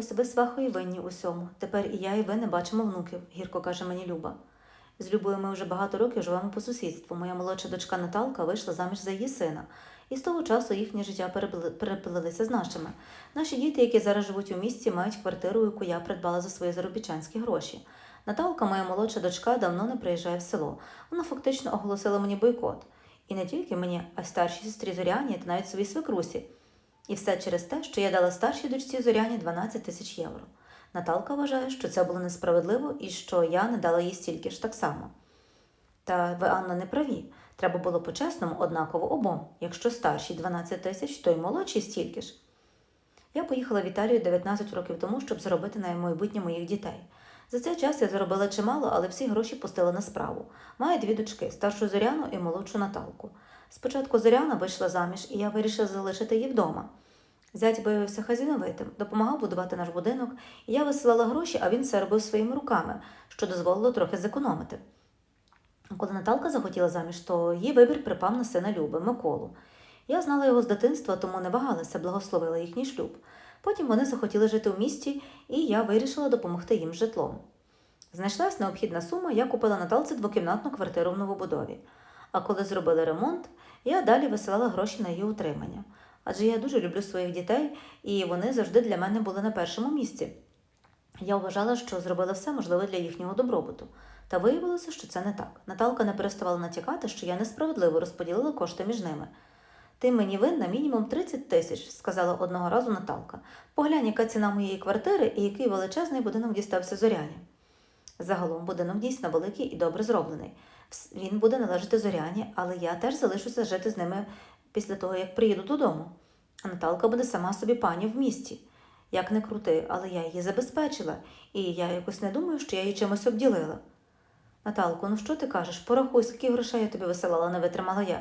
Ось ви свахої винні усьому. Тепер і я, і ви не бачимо внуків, гірко каже мені Люба. З Любою ми вже багато років живемо по сусідству. Моя молодша дочка Наталка вийшла заміж за її сина, і з того часу їхнє життя переплилися з нашими. Наші діти, які зараз живуть у місті, мають квартиру, яку я придбала за свої заробітчанські гроші. Наталка, моя молодша дочка, давно не приїжджає в село. Вона фактично оголосила мені бойкот. І не тільки мені, а й старшій сестрі Зоряні та навіть своїй свекрусі. І все через те, що я дала старшій дочці Зоряні 12 тисяч євро. Наталка вважає, що це було несправедливо і що я не дала їй стільки ж так само. Та ви, Анна, не праві. Треба було по-чесному однаково обом. Якщо старшій 12 тисяч, то й молодший стільки ж. Я поїхала в Італію 19 років тому, щоб заробити на майбутнє моїх дітей. За цей час я заробила чимало, але всі гроші пустила на справу. Маю дві дочки старшу Зоряну і молодшу Наталку. Спочатку Зоряна вийшла заміж, і я вирішила залишити її вдома. Зять виявився хазіновитим, допомагав будувати наш будинок, і я висилала гроші, а він все робив своїми руками, що дозволило трохи зекономити. Коли Наталка захотіла заміж, то її вибір припав на сина Люби, Миколу. Я знала його з дитинства, тому не вагалася, благословила їхній шлюб. Потім вони захотіли жити в місті, і я вирішила допомогти їм з житлом. Знайшлась необхідна сума, я купила Наталці двокімнатну квартиру в новобудові. А коли зробили ремонт, я далі висилала гроші на її утримання. Адже я дуже люблю своїх дітей, і вони завжди для мене були на першому місці. Я вважала, що зробила все можливе для їхнього добробуту. Та виявилося, що це не так. Наталка не переставала натякати, що я несправедливо розподілила кошти між ними. Ти мені винна мінімум 30 тисяч, сказала одного разу Наталка. Поглянь, яка ціна моєї квартири і який величезний будинок дістався зоряні. Загалом будинок дійсно великий і добре зроблений. Він буде належати зоряні, але я теж залишуся жити з ними після того, як приїду додому. А Наталка буде сама собі пані в місті. Як не крути, але я її забезпечила, і я якось не думаю, що я її чимось обділила. Наталко, ну що ти кажеш? Порахуй, скільки грошей я тобі висилала, не витримала я.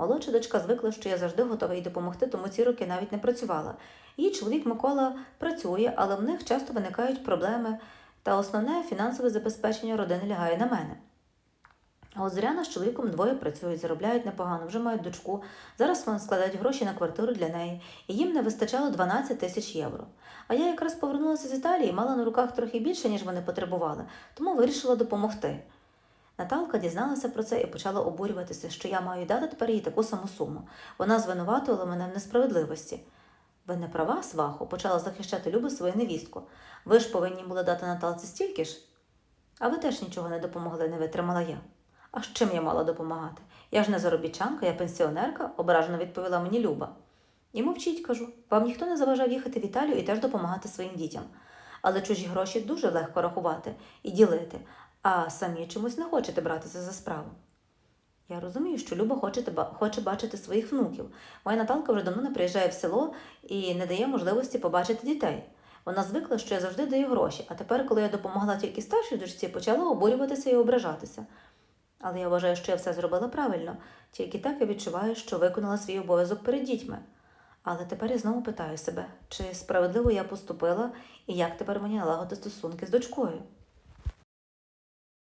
Молодша дочка звикла, що я завжди готова їй допомогти, тому ці роки навіть не працювала. Її чоловік Микола працює, але в них часто виникають проблеми, та основне фінансове забезпечення родини лягає на мене. А от Зоряна з чоловіком двоє працюють, заробляють непогано, вже мають дочку. Зараз вони складають гроші на квартиру для неї, і їм не вистачало 12 тисяч євро. А я якраз повернулася з Італії, мала на руках трохи більше, ніж вони потребували, тому вирішила допомогти. Наталка дізналася про це і почала обурюватися, що я маю дати тепер їй таку саму суму. Вона звинуватувала мене в несправедливості. Ви не права, свахо, почала захищати Люба свою невістку. Ви ж повинні були дати Наталці стільки ж. А ви теж нічого не допомогли, не витримала я. А з чим я мала допомагати? Я ж не заробітчанка, я пенсіонерка, ображено відповіла мені Люба. І мовчіть, кажу, вам ніхто не заважав їхати в Італію і теж допомагати своїм дітям. Але чужі гроші дуже легко рахувати і ділити, а самі чомусь не хочете братися за справу. Я розумію, що Люба хоче, хоче бачити своїх внуків. Моя Наталка вже давно не приїжджає в село і не дає можливості побачити дітей. Вона звикла, що я завжди даю гроші, а тепер, коли я допомогла тільки старшій дочці, почала обурюватися і ображатися. Але я вважаю, що я все зробила правильно, тільки так я відчуваю, що виконала свій обов'язок перед дітьми. Але тепер я знову питаю себе, чи справедливо я поступила і як тепер мені налагодити стосунки з дочкою.